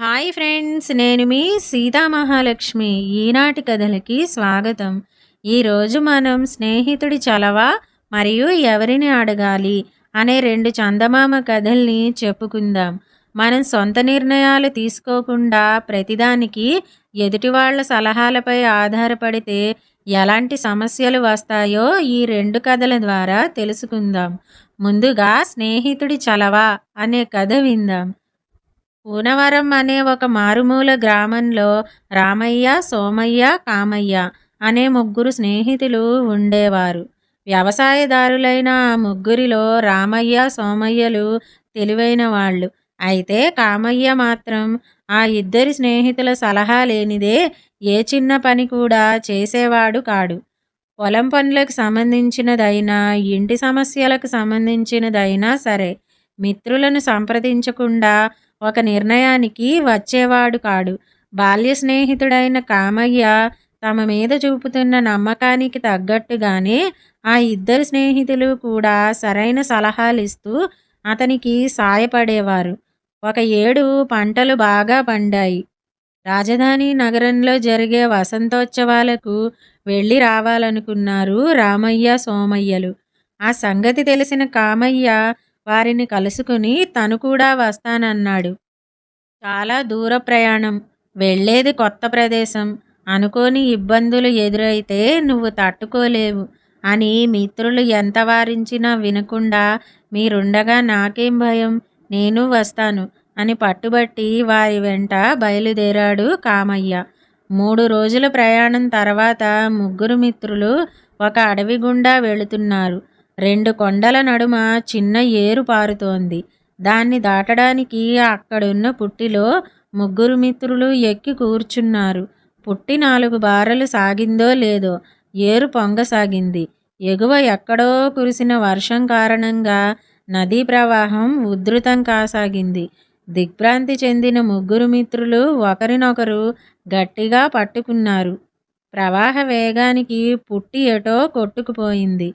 Hi friends నేను మీ సీతామహాలక్ష్మి ఈనాటి కథలకి స్వాగతం. ఈరోజు మనం స్నేహితుడి చలవ మరియు ఎవరిని అడగాలి అనే రెండు చందమామ కథల్ని చెప్పుకుందాం. మనం సొంత నిర్ణయాలు తీసుకోకుండా ప్రతిదానికి ఎదుటి వాళ్ళ సలహాలపై ఆధారపడితే ఎలాంటి సమస్యలు వస్తాయో ఈ రెండు కథల ద్వారా తెలుసుకుందాం. ముందుగా స్నేహితుడి చలవ అనే కథ విందాం. పూనవరం అనే ఒక మారుమూల గ్రామంలో రామయ్య సోమయ్య కామయ్య అనే ముగ్గురు స్నేహితులు ఉండేవారు. వ్యవసాయదారులైన ఆ ముగ్గురిలో రామయ్య సోమయ్యలు తెలివైన వాళ్ళు. అయితే కామయ్య మాత్రం ఆ ఇద్దరి స్నేహితుల సలహా లేనిదే ఏ చిన్న పని కూడా చేసేవాడు కాడు. పొలం పనులకు సంబంధించినదైనా ఇంటి సమస్యలకు సంబంధించినదైనా సరే మిత్రులను సంప్రదించకుండా ఒక నిర్ణయానికి వచ్చేవాడు కాడు. బాల్య స్నేహితుడైన కామయ్య తమ మీద చూపుతున్న నమ్మకానికి తగ్గట్టుగానే ఆ ఇద్దరు స్నేహితులు కూడా సరైన సలహాలు ఇస్తూ అతనికి సాయపడేవారు. ఒక ఏడు పంటలు బాగా పండాయి. రాజధాని నగరంలో జరిగే వసంతోత్సవాలకు వెళ్ళి రావాలనుకున్నారు రామయ్య సోమయ్యలు. ఆ సంగతి తెలిసిన కామయ్య వారిని కలుసుకుని తను కూడా వస్తానన్నాడు. చాలా దూర ప్రయాణం. వెళ్ళేది కొత్త ప్రదేశం. అనుకోని ఇబ్బందులు ఎదురైతే నువ్వు తట్టుకోలేవు. అని మిత్రులు ఎంత వారించినా వినకుండా మీరుండగా నాకేం భయం? నేను వస్తాను అని పట్టుబట్టి వారి వెంట బయలుదేరాడు కామయ్య. మూడు రోజుల ప్రయాణం తర్వాత ముగ్గురు మిత్రులు ఒక అడవి గుండా వెళుతున్నారు. రెండు కొండల నడుమ చిన్న ఏరు పారుతోంది. దాన్ని దాటడానికి అక్కడున్న పుట్టిలో ముగ్గురు మిత్రులు ఎక్కి కూర్చున్నారు. పుట్టి నాలుగు బారలు సాగిందో లేదో ఏరు పొంగసాగింది ఎగువ ఎక్కడో కురిసిన వర్షం కారణంగా నదీ ప్రవాహం ఉధృతం కాసాగింది. దిగ్భ్రాంతి చెందిన ముగ్గురు మిత్రులు ఒకరినొకరు గట్టిగా పట్టుకున్నారు. ప్రవాహ వేగానికి పుట్టి ఎటో కొట్టుకుపోయింది.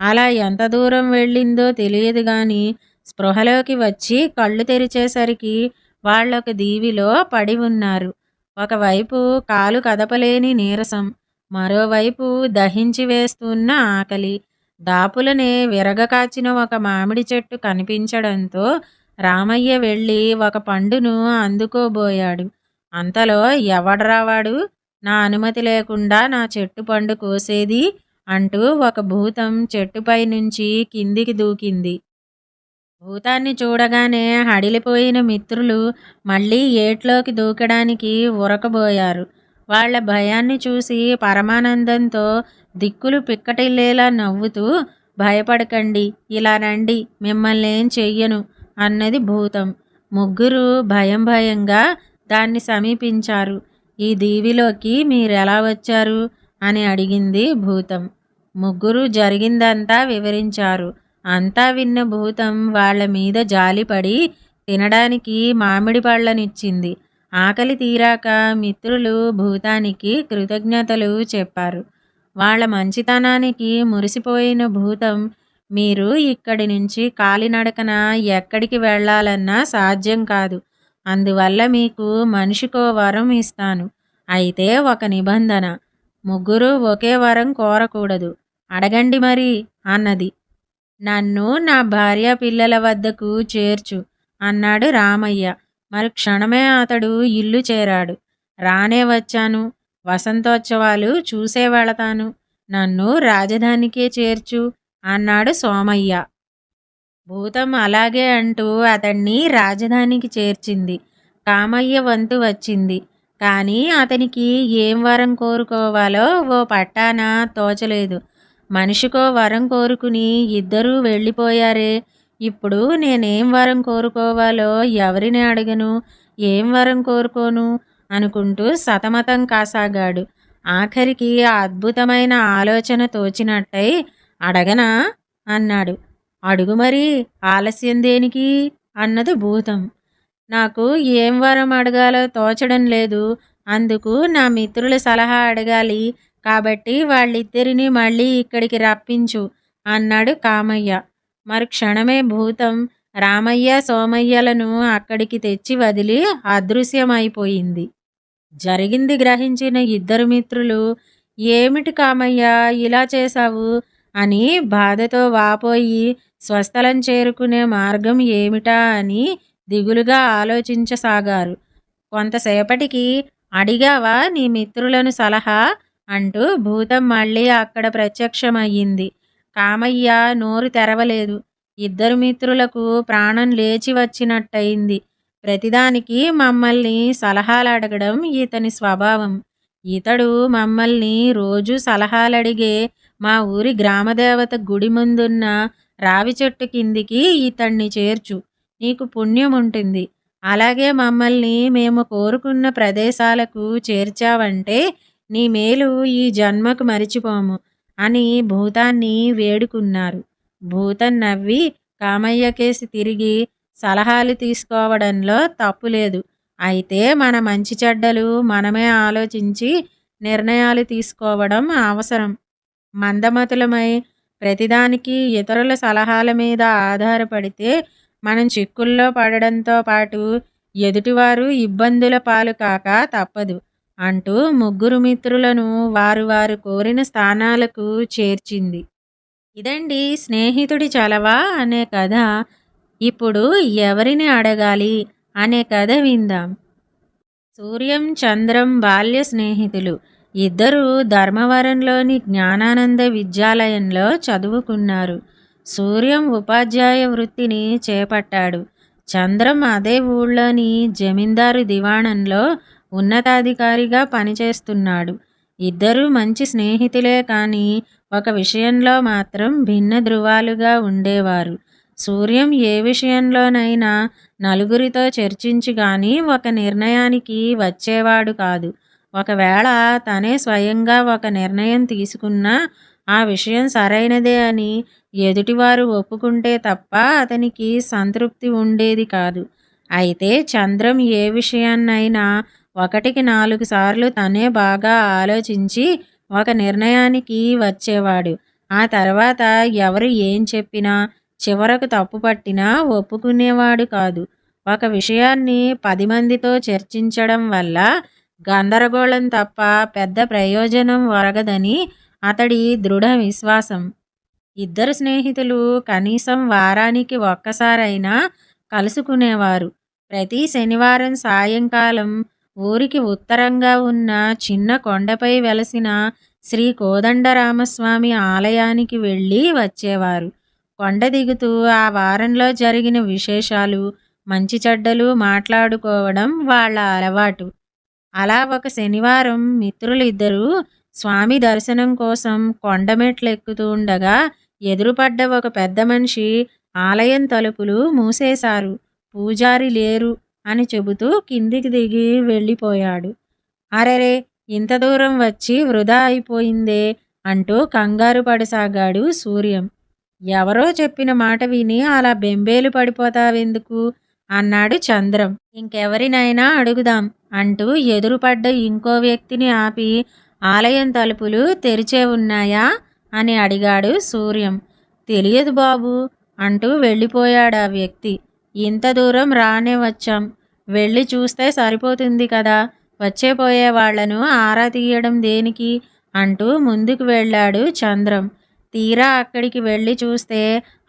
అలా ఎంత దూరం వెళ్ళిందో తెలియదు కానీ స్పృహలోకి వచ్చి కళ్ళు తెరిచేసరికి వాళ్ళొక దీవిలో పడి ఉన్నారు. ఒకవైపు కాలు కదపలేని నీరసం మరోవైపు దహించి వేస్తున్న ఆకలి. దాపులనే విరగకాచిన ఒక మామిడి చెట్టు కనిపించడంతో రామయ్య వెళ్ళి ఒక పండును అందుకోబోయాడు. అంతలో ఎవడ్రావాడు? నా అనుమతి లేకుండా నా చెట్టు పండు కోసేది అంటూ ఒక భూతం చెట్టుపై నుంచి కిందికి దూకింది. భూతాన్ని చూడగానే హడిలిపోయిన మిత్రులు మళ్ళీ ఏట్లోకి దూకడానికి ఉరకబోయారు. వాళ్ళ భయాన్ని చూసి పరమానందంతో దిక్కులు పిక్కటిల్లేలా నవ్వుతూ భయపడకండి ఇలా రండి మిమ్మల్ని ఏం చెయ్యను అన్నది భూతం. ముగ్గురు భయం భయంగా దాన్ని సమీపించారు. ఈ దీవిలోకి మీరెలా వచ్చారు? అని అడిగింది భూతం. ముగ్గురు జరిగిందంతా వివరించారు. అంతా విన్న భూతం వాళ్ళ మీద జాలిపడి తినడానికి మామిడి పళ్ళనిచ్చింది. ఆకలి తీరాక మిత్రులు భూతానికి కృతజ్ఞతలు చెప్పారు. వాళ్ళ మంచితనానికి మురిసిపోయిన భూతం మీరు ఇక్కడి నుంచి కాలినడకన ఎక్కడికి వెళ్ళాలన్నా సాధ్యం కాదు. అందువల్ల మీకు మనిషికో వరం ఇస్తాను. అయితే ఒక నిబంధన ముగ్గురు ఒకే వరం కోరకూడదు. అడగండి మరి అన్నది. నన్ను నా భార్య పిల్లల వద్దకు చేర్చు అన్నాడు రామయ్య. మరి క్షణమే అతడు ఇల్లు చేరాడు. రానే వచ్చాను. వసంతోత్సవాలు చూసే వెళతాను. నన్ను రాజధానికే చేర్చు అన్నాడు సోమయ్య. భూతం అలాగే అంటూ అతన్ని రాజధానికి చేర్చింది. కామయ్య వంతు వచ్చింది. కానీ అతనికి ఏం వరం కోరుకోవాలో ఓ పట్టాన తోచలేదు. మనిషికో వరం కోరుకుని ఇద్దరూ వెళ్ళిపోయారే. ఇప్పుడు నేనేం వరం కోరుకోవాలో ఎవరిని అడగను? ఏం వరం కోరుకోను? అనుకుంటూ సతమతం కాసాగాడు. ఆఖరికి ఆ అద్భుతమైన ఆలోచన తోచినట్టయి అడగనా? అన్నాడు. అడుగు మరి ఆలస్యం దేనికి? అన్నది భూతం. నాకు ఏం వరం అడగాలో తోచడం లేదు. అందుకు నా మిత్రుల సలహా అడగాలి. కాబట్టి వాళ్ళిద్దరిని మళ్ళీ ఇక్కడికి రప్పించు అన్నాడు కామయ్య. మరి క్షణమే భూతం రామయ్య సోమయ్యలను అక్కడికి తెచ్చి వదిలి అదృశ్యమైపోయింది. జరిగింది గ్రహించిన ఇద్దరు మిత్రులు ఏమిటి కామయ్య ఇలా చేశావు? అని బాధతో వాపోయి స్వస్థలం చేరుకునే మార్గం ఏమిటా అని దిగులుగా ఆలోచించసాగారు. కొంతసేపటికి అడిగావా నీ మిత్రులను సలహా? అంటూ భూతం మళ్ళీ అక్కడ ప్రత్యక్షమయ్యింది. కామయ్య నోరు తెరవలేదు. ఇద్దరు మిత్రులకు ప్రాణం లేచి వచ్చినట్టయింది. ప్రతిదానికి మమ్మల్ని సలహాలు అడగడం ఇతని స్వభావం. ఇతడు మమ్మల్ని రోజు సలహాలు అడిగే మా ఊరి గ్రామదేవత గుడి ముందున్న రావి చెట్టు కిందికి ఇతన్ని చేర్చు. నీకు పుణ్యం ఉంటుంది అలాగే మమ్మల్ని మేము కోరుకున్న ప్రదేశాలకు చేర్చావంటే నీ మేలు ఈ జన్మకు మరిచిపోము అని భూతాన్ని వేడుకున్నారు. భూతం నవ్వి కామయ్యకేసి తిరిగి సలహాలు తీసుకోవడంలో తప్పు లేదు అయితే మన మంచి చెడ్డలు మనమే ఆలోచించి నిర్ణయాలు తీసుకోవడం అవసరం. మందమతులమై ప్రతిదానికి ఇతరుల సలహాల మీద ఆధారపడితే మనం చిక్కుల్లో పడడంతో పాటు ఎదుటివారు ఇబ్బందుల పాలు కాక తప్పదు అంటూ ముగ్గురు మిత్రులను వారు వారు కోరిన స్థానాలకు చేర్చింది. ఇదండి స్నేహితుడి చలవా అనే కథ. ఇప్పుడు ఎవరిని అడగాలి అనే కథ విందాం. సూర్యం చంద్రం బాల్య స్నేహితులు. ఇద్దరూ ధర్మవరంలోని జ్ఞానానంద విద్యాలయంలో చదువుకున్నారు. సూర్యం ఉపాధ్యాయ వృత్తిని చేపట్టాడు. చంద్రం అదే ఊళ్ళోని జమీందారు దివాణంలో ఉన్నతాధికారిగా పనిచేస్తున్నాడు. ఇద్దరూ మంచి స్నేహితులే కానీ ఒక విషయంలో మాత్రం భిన్న ధృవాలుగా ఉండేవారు. సూర్యం ఏ విషయంలోనైనా నలుగురితో చర్చించి కానీ ఒక నిర్ణయానికి వచ్చేవాడు కాదు. ఒకవేళ తనే స్వయంగా ఒక నిర్ణయం తీసుకున్నా ఆ విషయం సరైనదే అని ఎదుటివారు ఒప్పుకుంటే తప్ప అతనికి సంతృప్తి ఉండేది కాదు. అయితే చంద్రం ఏ విషయాన్నైనా ఒకటికి నాలుగు సార్లు తనే బాగా ఆలోచించి ఒక నిర్ణయానికి వచ్చేవాడు. ఆ తర్వాత ఎవరు ఏం చెప్పినా చివరకు తప్పు పట్టినా ఒప్పుకునేవాడు కాదు. ఒక విషయాన్ని పది మందితో చర్చించడం వల్ల గందరగోళం తప్ప పెద్ద ప్రయోజనం వరగదని అతడి దృఢ విశ్వాసం. ఇద్దరు స్నేహితులు కనీసం వారానికి ఒక్కసారైనా కలుసుకునేవారు. ప్రతి శనివారం సాయంకాలం ఊరికి ఉత్తరంగా ఉన్న చిన్న కొండపై వెలసిన శ్రీ కోదండరామస్వామి ఆలయానికి వెళ్ళి వచ్చేవారు. కొండ దిగుతూ ఆ వారంలో జరిగిన విశేషాలు మంచి చెడ్డలు మాట్లాడుకోవడం వాళ్ళ అలవాటు. అలా ఒక శనివారం మిత్రులిద్దరూ స్వామి దర్శనం కోసం కొండమెట్లు ఎక్కుతూ ఉండగా ఎదురుపడ్డ ఒక పెద్ద మనిషి ఆలయం తలుపులు మూసేశారు. పూజారి లేరు అని చెబుతూ కిందికి దిగి వెళ్ళిపోయాడు. అరెరే ఇంత దూరం వచ్చి వృధా అయిపోయిందే అంటూ కంగారు పడసాగాడు సూర్యం. ఎవరో చెప్పిన మాట విని అలా బెంబేలు పడిపోతావెందుకు? అన్నాడు చంద్రం. ఇంకెవరినైనా అడుగుదాం అంటూ ఎదురుపడ్డ ఇంకో వ్యక్తిని ఆపి ఆలయం తలుపులు తెరిచే ఉన్నాయా? అని అడిగాడు సూర్యం. తెలియదు బాబు అంటూ వెళ్ళిపోయాడు ఆ వ్యక్తి. ఇంత దూరం రానే వచ్చాం. వెళ్ళి చూస్తే సరిపోతుంది కదా. వచ్చేపోయే వాళ్ళను ఆరా తీయడం దేనికి? అంటూ ముందుకు వెళ్ళాడు చంద్రం. తీరా అక్కడికి వెళ్ళి చూస్తే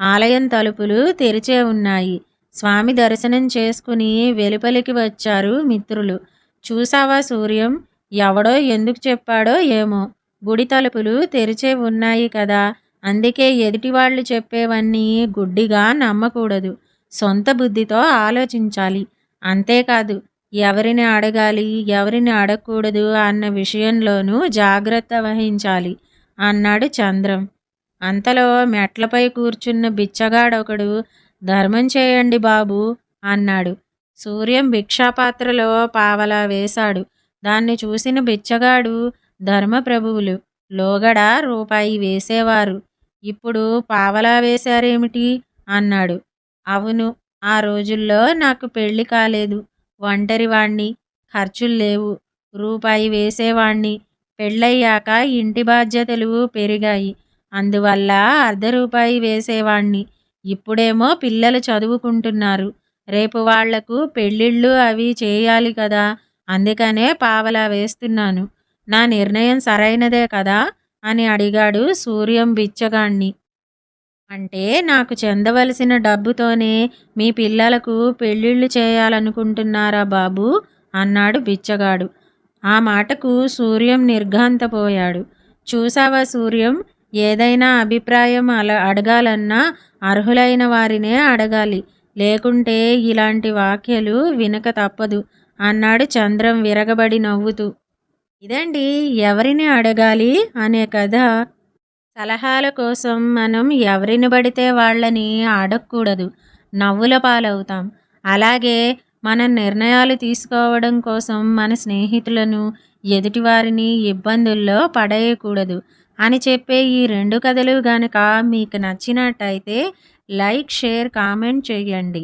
ఆలయం తలుపులు తెరిచే ఉన్నాయి. స్వామి దర్శనం చేసుకుని వెలుపలికి వచ్చారు మిత్రులు. చూసావా సూర్యం? ఎవడో ఎందుకు చెప్పాడో ఏమో. గుడి తలుపులు తెరిచే ఉన్నాయి కదా. అందుకే ఎదుటివాళ్ళు చెప్పేవన్నీ గుడ్డిగా నమ్మకూడదు. సొంత బుద్ధితో ఆలోచించాలి. అంతేకాదు ఎవరిని అడగాలి ఎవరిని అడగకూడదు అన్న విషయంలోనూ జాగ్రత్త వహించాలి అన్నాడు చంద్రం. అంతలో మెట్లపై కూర్చున్న బిచ్చగాడొకడు ధర్మం చేయండి బాబు అన్నాడు. సూర్యం భిక్షాపాత్రలో పావలా వేశాడు. దాన్ని చూసిన బిచ్చగాడు ధర్మప్రభువులు లోగడ రూపాయి వేసేవారు. ఇప్పుడు పావలా వేశారేమిటి? అన్నాడు. అవును ఆ రోజుల్లో నాకు పెళ్ళి కాలేదు. ఒంటరివాణ్ణి ఖర్చులు లేవు. రూపాయి వేసేవాణ్ణి. పెళ్ళయ్యాక ఇంటి బాధ్యతలు పెరిగాయి. అందువల్ల అర్ధ రూపాయి వేసేవాణ్ణి. ఇప్పుడేమో పిల్లలు చదువుకుంటున్నారు. రేపు వాళ్ళకు పెళ్ళిళ్ళు అవి చేయాలి కదా. అందుకనే పావలా వేస్తున్నాను. నా నిర్ణయం సరైనదే కదా? అని అడిగాడు సూర్యం బిచ్చగాణ్ణి అంటే నాకు చెందవలసిన డబ్బుతోనే మీ పిల్లలకు పెళ్ళిళ్ళు చేయాలనుకుంటున్నారా బాబు? అన్నాడు బిచ్చగాడు. ఆ మాటకు సూర్యం నిర్ఘాంతపోయాడు. చూసావా సూర్యం? ఏదైనా అభిప్రాయం అలా అడగాలన్నా అర్హులైన వారినే అడగాలి. లేకుంటే ఇలాంటి వాక్యలు వినక తప్పదు. అన్నాడు చంద్రం విరగబడి నవ్వుతూ. ఇదండి ఎవరిని అడగాలి అనే కథ. సలహాల కోసం మనం ఎవరిని పడితే వాళ్ళని అడగకూడదు. నవ్వుల పాలవుతాం. అలాగే మన నిర్ణయాలు తీసుకోవడం కోసం మన స్నేహితులను ఎదుటివారిని ఇబ్బందుల్లో పడేయకూడదు అని చెప్పే ఈ రెండు కథలు కనుక మీకు నచ్చినట్టయితే లైక్ షేర్ కామెంట్ చేయండి